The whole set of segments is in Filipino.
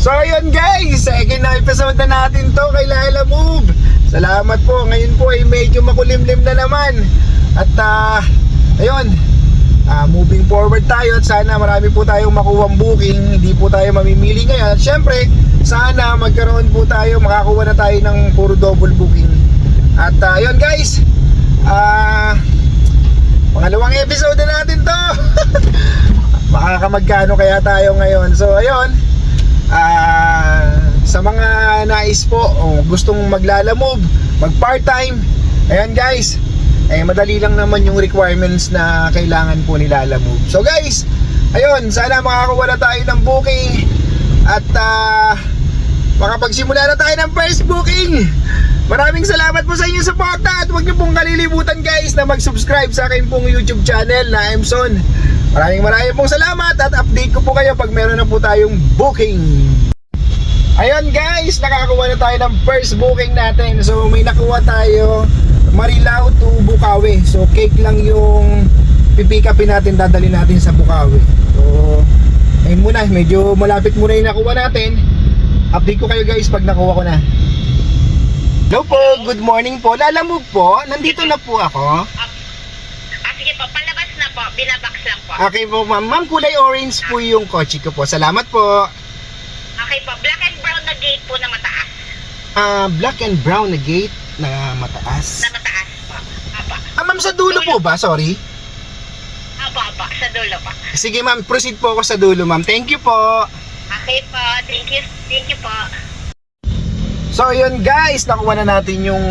So ayun guys, second episode na natin to kay Laila Move. Salamat po. Ngayon po ay medyo makulimlim na naman. At ah, ayun, ah, moving forward tayo at sana marami po tayong makuwang booking. Hindi po tayo mamimili ngayon. At syempre, sana magkaroon po tayo, makakuha na tayo ng puro double booking. At ah, ayun guys, ah, pangalawang episode na natin to. Makakamagkano kaya tayo ngayon. So ayun, Ah, sa mga nais po o gustong maglalamove, mag part-time. Ayan guys, eh madali lang naman yung requirements na kailangan po nilalamove. So guys, ayun, sana makakuha na tayo ng booking at ah, makapagsimula na tayo ng first booking. Maraming salamat po sa inyong suporta at huwag niyo pong kalilimutan guys na mag-subscribe sa akin pong YouTube channel na Emson. Maraming maraming pong salamat at update ko po kayo pag meron na po tayong booking. Ayun guys, nakakuha na tayo ng first booking natin. So may nakuha tayo Marilao to Bukawi. So cake lang yung pipick upin natin, dadali natin sa Bukawi. So ayun muna, medyo malapit muna yung nakuha natin. Update ko kayo guys pag nakuha ko na. Hello po, good morning po. Lalamove po, nandito na po ako. Ah, sige po, palabas na po. Binabox lang po. Okay po ma'am, ma'am kulay orange po yung kotse ko po. Salamat po. Okay po, black and brown na gate po na mataas. Ah, black and brown na gate na mataas. Na mataas po. Apa. Ah, ma'am sa dulo po ba? Sorry. Apa, apa. Sa dulo pa. Sige ma'am, proceed po ako sa dulo ma'am. Thank you po. Okay po, thank you. Thank you po. So yun guys, nakuha na natin yung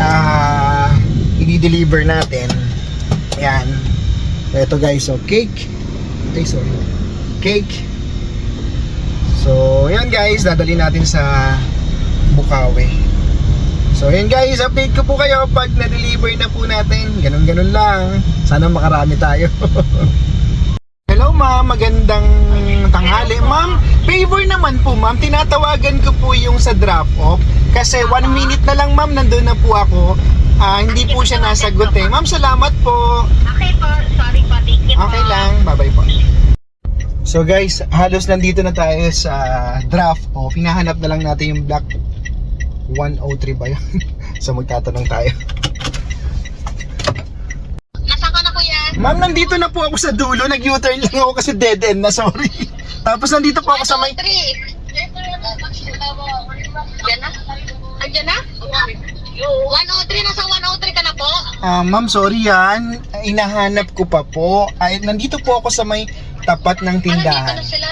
ah i-deliver natin. Ayan. Ito guys, so cake. Ay, sorry. Cake. So, yan guys, dadali natin sa Bukawi. So, yan guys, update ko po kayo pag na-deliver na po natin. Ganun-ganun lang. Sana makarami tayo. Hello ma'am, magandang tanghali. Ma'am, favor naman po ma'am, tinatawagan ko po yung sa drop off. Kasi one minute na lang ma'am, nandun na po ako. Ah, hindi po siya nasagot eh. Ma'am, salamat po. Okay po, sorry po. Thank you po. Okay lang, bye-bye po. So guys, halos nandito na tayo sa draft off. Hinahanap na lang natin yung black 103 ba yun? so magtatanong tayo. Nasaan ka na kuya? Ma'am, nandito na po ako sa dulo. Nag-U-turn lang ako kasi dead end na, sorry. Tapos nandito po ako sa may... Diyan na? Andiyan na? 103, nasa 103 ka na po? Ah, ma'am, sorry yan. Inahanap ko pa po. Ay, nandito po ako sa may tapat ng Ano dito tindahan. na sila?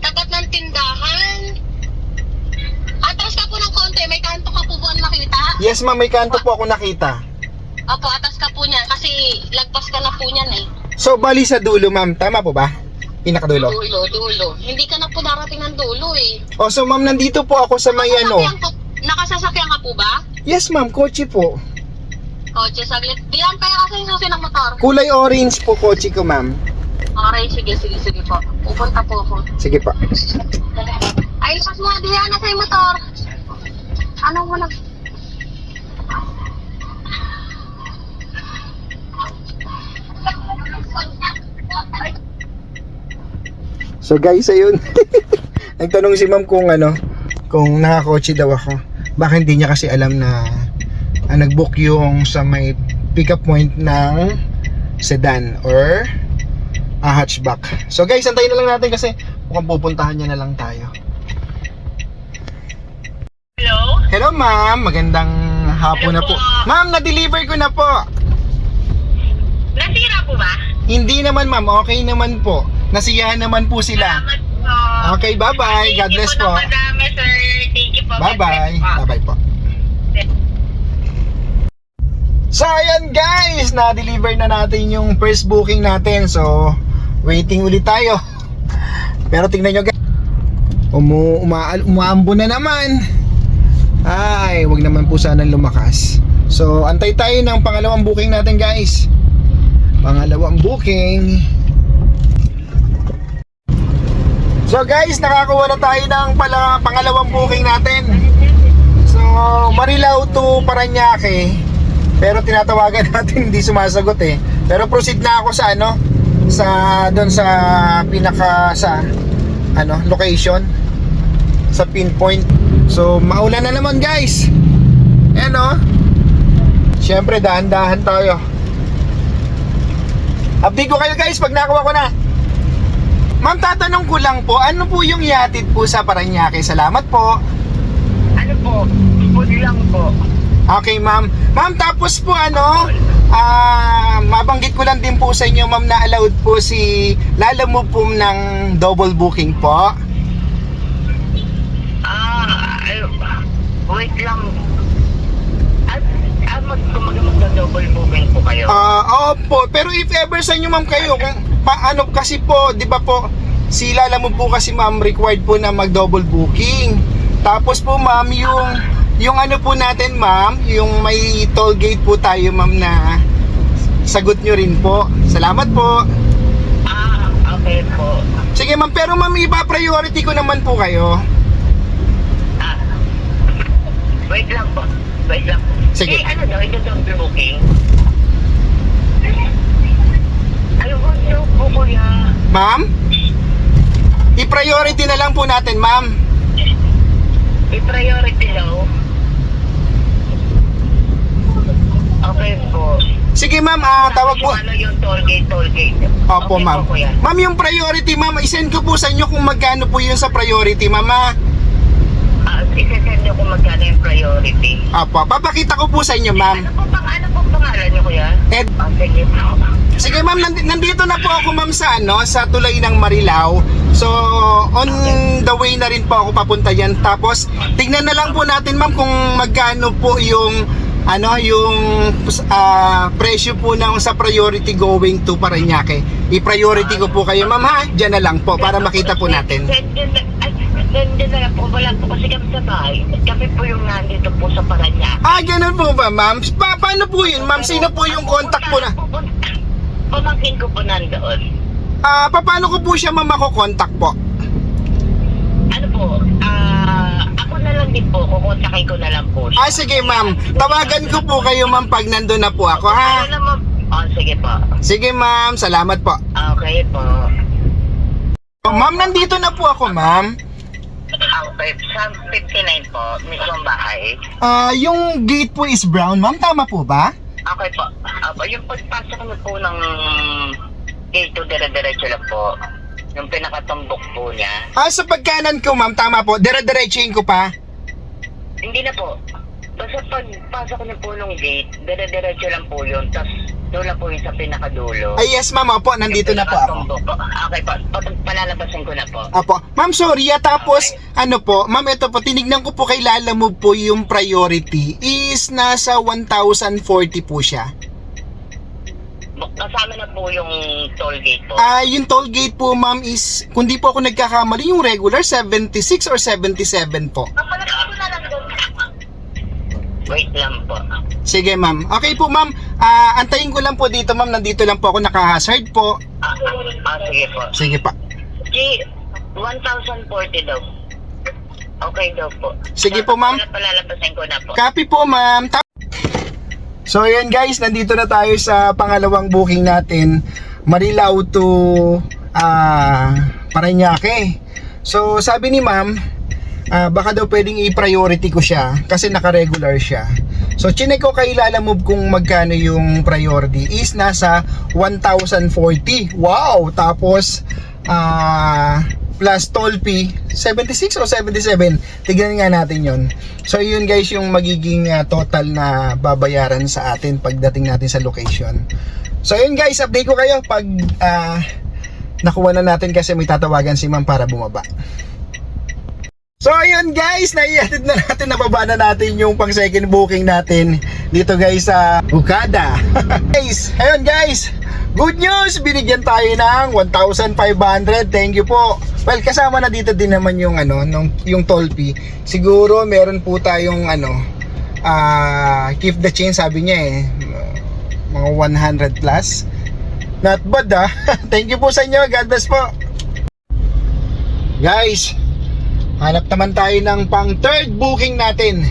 Tapat ng tindahan. Atras ka po ng konti, may kanto ka po ba nakita? Yes, ma'am, may kanto po ako nakita. Opo, atas ka po niyan kasi lagpas ka na po niyan eh. So, bali sa dulo, ma'am. Tama po ba? Pinakadulo. Dulo, dulo. Hindi ka na po darating ng dulo eh. O, so ma'am, nandito po ako sa may ano. Nakasasakyan ko- Nakasasakyan ka po ba? Yes, ma'am, kotse po. Kotse, saglit. Diyan kaya kasi yung susi ng motor. Kulay orange po kotse ko, ma'am. Okay, sige, sige, sige po. Pupunta po ako. Sige pa. Ay, pas mo, diyan na sa yung motor. Ano mo nag... So guys, ayun. Nagtanong si ma'am kung ano, kung nakakotse daw ako. Baka hindi niya kasi alam na ah, nag-book yung sa may pick-up point ng sedan or a hatchback. So guys, antayin na lang natin kasi mukhang pupuntahan niya na lang tayo. Hello? Hello ma'am, magandang hapon na po. Ma'am, na-deliver ko na po. Nasira po ba? Hindi naman ma'am, okay naman po. Nasiyahan naman po sila. Salamat po. Okay, bye-bye. God bless Thank you po. po. madami, sir. Thank you po. Bye-bye. po. Bye-bye po. So ayan guys, na-deliver na natin yung first booking natin. So waiting ulit tayo. Pero tingnan nyo guys. Umu uma umaambo na naman. Ay, wag naman po sanang lumakas. So antay tayo ng pangalawang booking natin guys. Pangalawang booking. So guys, nakakuha na tayo ng pala, pangalawang booking natin. So, Marilao to Paranaque. Pero tinatawagan natin hindi sumasagot eh. Pero proceed na ako sa ano sa doon sa pinaka sa ano, location sa pinpoint. So, maulan na naman guys. Ayan o. Siyempre, dahan-dahan tayo. Update ko kayo guys pag nakuha ko na. Ma'am, tatanong ko lang po, ano po yung yatid po sa Paranaque? Salamat po. Ano po? Food lang po. Okay, ma'am. Ma'am, tapos po ano, ah, mabanggit ko lang din po sa inyo, ma'am, na allowed po si Lala mo po ng double booking po. Ah, ay, wait lang. At, ah, mag, kumaga magda-double booking po kayo. Ah, opo, pero if ever sa inyo, ma'am, kayo, kung paano kasi po, 'di ba po, si Lala mo po kasi ma'am required po na mag-double booking. Tapos po, ma'am, yung yung ano po natin, ma'am, yung may toll gate po tayo, ma'am, na sagot nyo rin po. Salamat po. Ah, okay po. Sige ma'am, pero ma'am, iba priority ko naman po kayo. Ah, wait lang po. Wait lang po. Sige. Eh, ano daw, ito double booking? Ano po kuya? Ma'am? I-priority na lang po natin, ma'am. I-priority daw. Okay po. Sige ma'am, ah, tawag po. Ano yung toll gate, toll gate. Opo okay ma'am. Po, kuya. Ma'am, yung priority ma'am, isend ko po sa inyo kung magkano po yun sa priority, ma'am. ah. Ah, isa-send niyo kung magkano yung priority. Opo, papakita ko po sa inyo, ma'am. Ano po pang ano po pangalan niyo kuya? Ed, Ah, sige po. Sige ma'am, nandi- nandito na po ako ma'am sa ano, sa tulay ng Marilao. So, on the way na rin po ako papunta yan. Tapos, tignan na lang po natin ma'am kung magkano po yung ano yung ah, presyo po ng sa priority going to Parañaque. I-priority ko po kayo ma'am ha. Diyan na lang po para makita po natin. Yun na, lang po. Wala po kasi kami sa bahay. Kami po yung nandito po sa Paranaque. Ah, ganun po ba ma'am? Pa paano po yun ma'am? Sino po yung contact po na? Pamangkin ko po nandoon. Ah, pa- paano ko po siya ma'am makokontak po? Ano po, ah, ako na lang din po. Kukontakin ko na lang po siya. Ah, sige ma'am. Tawagan ko po kayo ma'am pag nandun na po ako ha. Ano naman? Oh, sige po. Sige ma'am, salamat po. Okay po. Oh, ma'am, nandito na po ako ma'am. Okay, sa 59 po, mismong bahay. Ah, yung gate po is brown ma'am, tama po ba? Okay po. Apo, yung pagpasok niyo po ng gate to dire-diretso lang po. Yung pinakatumbok po niya. Ah, sa pagkanan ko ma'am, tama po. Dire-diretsuhin ko pa. Hindi na po. Basta pagpasok niyo po ng gate, dire-diretso lang po yun. Tapos doon lang po yung sa pinakadulo. Ay yes ma'am, opo, nandito na po ako. po. Okay po. Pat- Palalabasin ko na po. Apo. Ma'am, sorry. ah, Tapos, ano po, ma'am, ito po, tinignan ko po kay Lala mo po yung priority is nasa 1,040 po siya. Kasama na po yung toll gate po. Ah, yung toll gate po, ma'am, is, kung di po ako nagkakamali, yung regular, 76 or 77 po. Wait lang po. Sige, ma'am. Okay po, ma'am. Ah, antayin ko lang po dito, ma'am. Nandito lang po ako naka-hazard po. Ah, ah, sige po. Sige pa. G, 1,040 daw. Okay daw po. Sige po, ma'am. Palalabasin ko na po. Copy po, ma'am. Ta- so, ayan guys, nandito na tayo sa pangalawang booking natin. Marilao to ah Parañaque. So, sabi ni ma'am, ah, baka daw pwedeng i-priority ko siya kasi naka-regular siya. So, chinek ko kay Lala Move kung magkano yung priority is nasa 1,040. Wow! Tapos, ah plus toll fee 76 o 77 tignan nga natin yon so yun guys yung magiging ah, total na babayaran sa atin pagdating natin sa location so yun guys update ko kayo pag ah, nakuha na natin kasi may tatawagan si ma'am para bumaba So ayun guys, naiatid na natin, nababa na natin yung pang second booking natin dito guys sa Bukada. guys, ayun guys, good news, binigyan tayo ng 1,500, thank you po. Well, kasama na dito din naman yung ano, nung, yung toll fee. Siguro meron po tayong ano, ah keep the change sabi niya eh, mga 100 plus. Not bad ah. thank you po sa inyo, God bless po. Guys, Hanap naman tayo ng pang third booking natin.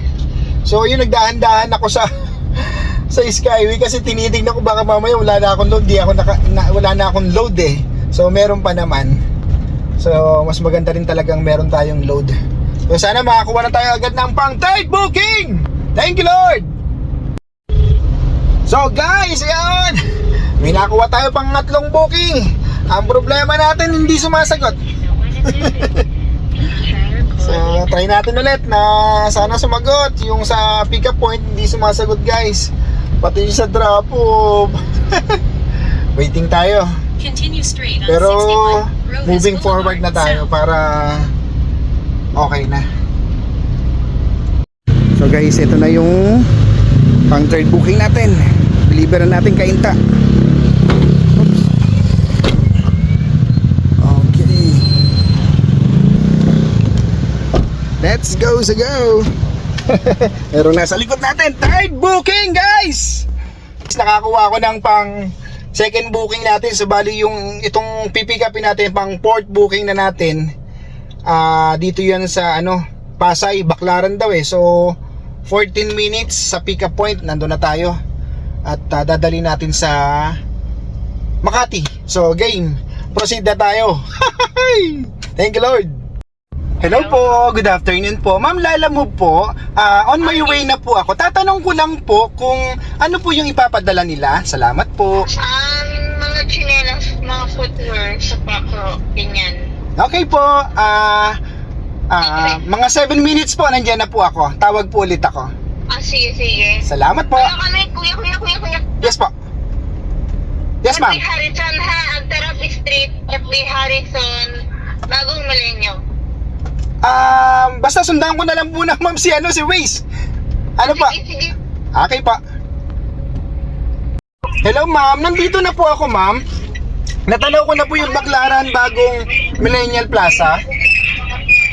So yun nagdahan-dahan ako sa sa Skyway kasi tinitingnan ko baka mamaya wala na akong load, di ako naka, na, wala na akong load eh. So meron pa naman. So, mas maganda rin talagang meron tayong load. So, sana makakuha na tayo agad ng pang third booking! Thank you, Lord! So, guys, ayan! May nakuha tayo pang tatlong booking. Ang problema natin, hindi sumasagot. So, try natin ulit na sana sumagot. Yung sa pick up point, hindi sumasagot, guys. Pati yung sa drop off. Waiting tayo. Continue straight Pero 61. Road moving forward na tayo para okay na. So guys, ito na yung pang third booking natin. Deliver na natin kainta. Oops. Okay. Let's go sa go. Meron na sa likod natin. Third booking guys! Nakakuha ako ng pang second booking natin. So bali yung itong pipick upin natin pang fourth booking na natin. Ah, dito yan sa ano, Pasay, Baklaran daw eh. So 14 minutes sa pick up point, nandun na tayo. At ah, dadali natin sa Makati. So game, proceed na tayo. Thank you Lord. Hello po, good afternoon po. Ma'am Lala mo po, ah, on my way na po ako. Tatanong ko lang po kung ano po yung ipapadala nila. Salamat po. Um, mga chinelas, mga footwear sa Pakro, ganyan. Okay po, ah ah, mga 7 minutes po, nandyan na po ako. Tawag po ulit ako. Ah, sige, sige. Salamat po. Ano kami, kuya, kuya, kuya, kuya. Yes po. Yes ma'am. FB Harrison ha, Um, basta sundan ko na lang ng ma'am si ano si Waze. Ano pa? Okay pa. Hello ma'am, nandito na po ako ma'am. Natanaw ko na po yung Baklaran bagong Millennial Plaza.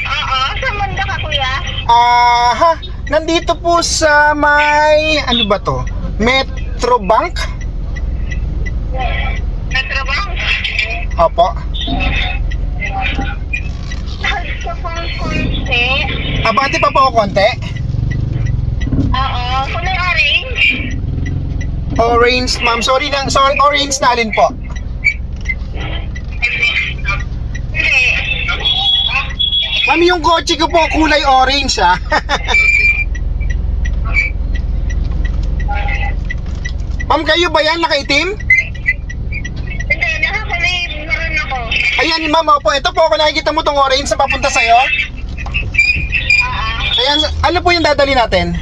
Oo, sa mundo ka, kuya. Ah, ha, nandito po sa may ano ba to? Metro Bank? Natrabaho. Opo. Sa pang konti. Abante pa po ako konti. Oo, kulay orange. Orange, ma'am. Sorry na, sorry, orange na alin po. Hindi. Ma'am, yung kotse ko po kulay orange ha. ma'am, kayo ba yan nakaitim? Ayan, ma'am, opo. Ito po ako nakikita mo tong orange na papunta sa'yo. Ayan, ano po yung dadali natin?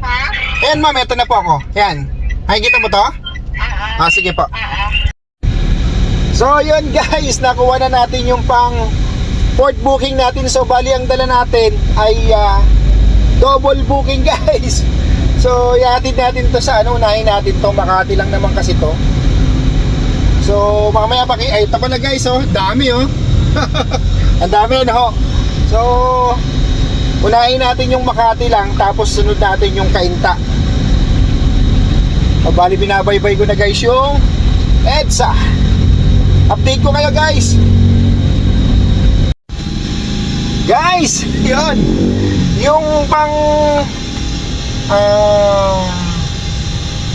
Ha? Ayan, ma'am, ito na po ako. Ayan. Nakikita mo to? Oo. Ah, sige po. Oo. So, yun guys, nakuha na natin yung pang port booking natin. So, bali ang dala natin ay ah, double booking guys. So, ihatid natin to sa ano, unahin natin to. Makati lang naman kasi to. So, mamaya paki... Ay, tapa na guys, oh. Dami, oh. ang dami, no? So, unahin natin yung Makati lang, tapos sunod natin yung Kainta. O, bali, binabaybay ko na guys yung EDSA. Update ko kayo guys. Guys, yun. Yung pang ah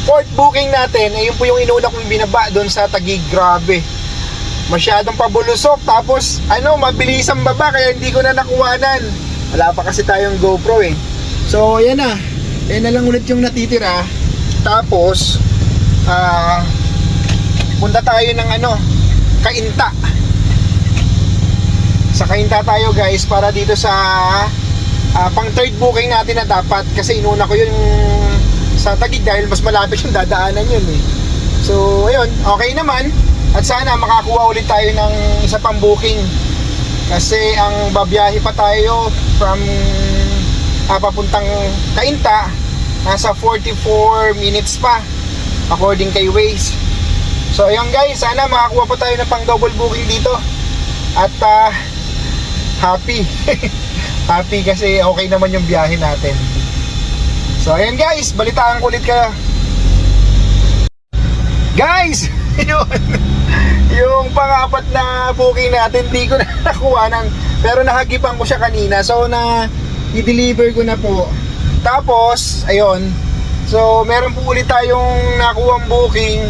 port booking natin, eh, yun po yung inuna kong binaba doon sa Tagig. Grabe. Masyadong pabulusok. Tapos, ano, mabilis ang baba kaya hindi ko na nakuhanan. Wala pa kasi tayong GoPro eh. So, yan na. Yan na lang ulit yung natitira. Tapos, ah, punta tayo ng ano, Kainta. Sa Kainta tayo guys para dito sa ah, pang third booking natin na dapat kasi inuna ko yung sa Taguig dahil mas malapit yung dadaanan yun eh. So ayun, okay naman at sana makakuha ulit tayo ng isa pang booking kasi ang babiyahe pa tayo from ah, papuntang Kainta nasa 44 minutes pa according kay Waze. So ayun guys, sana makakuha po tayo ng pang double booking dito. At ah, happy. happy kasi okay naman yung biyahe natin. So ayun guys, balitaan ko ulit kayo. Guys, yun. yung pang-apat na booking natin, di ko na nakuha ng, pero nahagipan ko siya kanina. So na i-deliver ko na po. Tapos, ayun. So meron po ulit tayong nakuha booking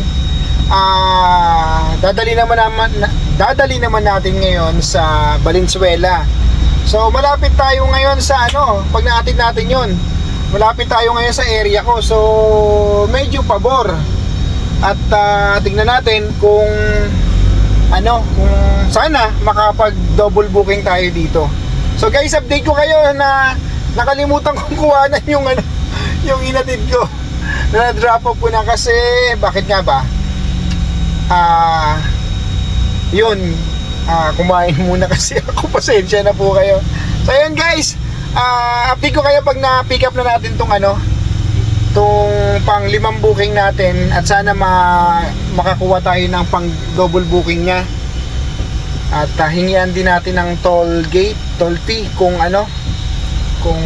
ah dadali naman naman na, dadali naman natin ngayon sa Valenzuela. So malapit tayo ngayon sa ano, pag natin natin yon malapit tayo ngayon sa area ko. So medyo pabor. At ah, tingnan natin kung ano, kung sana makapag double booking tayo dito. So guys, update ko kayo na nakalimutan kong kuhanan yung ano, yung inatid ko. Na drop off ko na kasi bakit nga ba? Ah, yun. Ah, kumain muna kasi ako. Pasensya na po kayo. So yun guys, ah, update ko kayo pag na-pick up na natin tong ano, tong pang limang booking natin at sana ma makakuha tayo ng pang double booking niya. At uh, hingian din natin ng toll gate, toll fee kung ano kung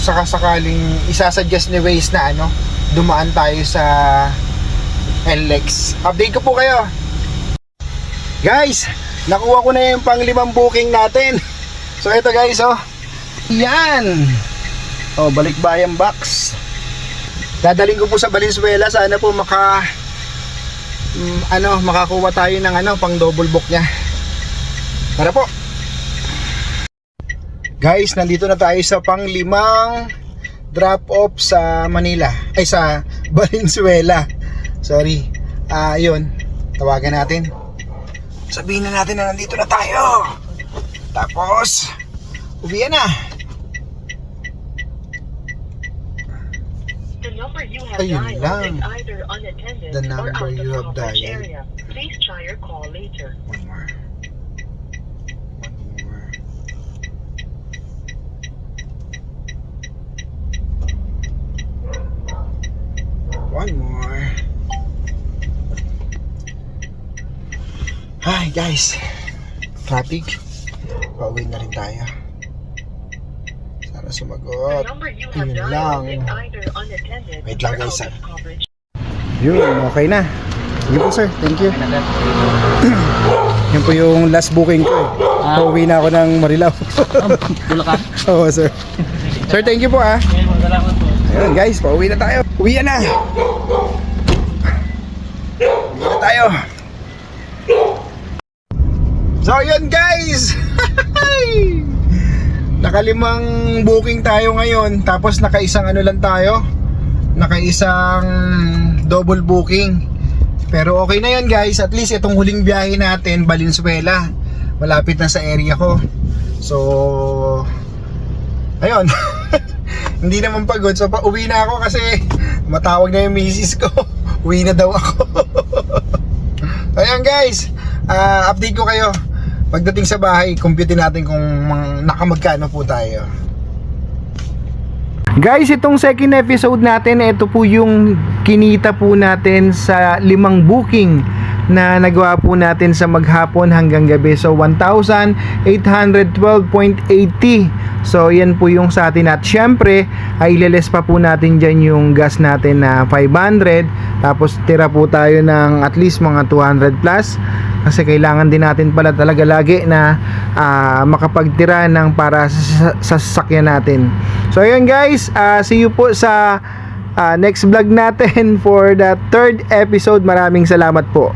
sakasakaling isasuggest ni Waze na ano dumaan tayo sa NLEX update ko po kayo. Guys nakuha ko na yung pang limang booking natin. So ito guys oh yan oh balikbayan box Dadaling ko po sa Valenzuela, sana po maka mm, ano, makakuha tayo ng ano, pang double book niya. Tara po. Guys, nandito na tayo sa pang limang drop off sa Manila. Ay sa Valenzuela. Sorry. Ah, yun. Tawagan natin. Sabihin na natin na nandito na tayo. Tapos, uwi na. Ayun dialed lang. is either unattended The or number out of you have dialed. area. Please try your call later. One more. One more. One more. Hi guys. Traffic. Pauwi na rin tayo. The sumagot. Ayun lang. Wait lang, guys, ah. Yun, okay na. Sige po sir, thank you. Yan po yung last booking ko eh. Pauwi na ako ng Marilao. Bulacan. Oo sir. Sir, thank you po ah. Okay, salamat po. Ayun guys, pauwi na tayo. Uwi na. Uwi na tayo. So yun guys. Nakalimang booking tayo ngayon. Tapos nakaisang ano lang tayo. Nakaisang double booking. Pero okay na yan guys. At least itong huling biyahe natin, Valenzuela. Malapit na sa area ko. So, ayun. Hindi naman pagod. So, pauwi na ako kasi matawag na yung misis ko. Uwi na daw ako. Ayan guys, ah, update ko kayo. Pagdating sa bahay, compute natin kung nakamagkano po tayo. Guys, itong second episode natin, ito po yung kinita po natin sa limang booking na nagawa po natin sa maghapon hanggang gabi. So, 1,812.80. So, yan po yung sa atin. At syempre, ay ileles pa po natin dyan yung gas natin na 500. Tapos, tira po tayo ng at least mga 200 plus. Kasi kailangan din natin pala talaga lagi na ah, makapagtira ng para sa, sa sasakyan natin. So, ayun guys. ah, see you po sa ah, next vlog natin for the third episode. Maraming salamat po.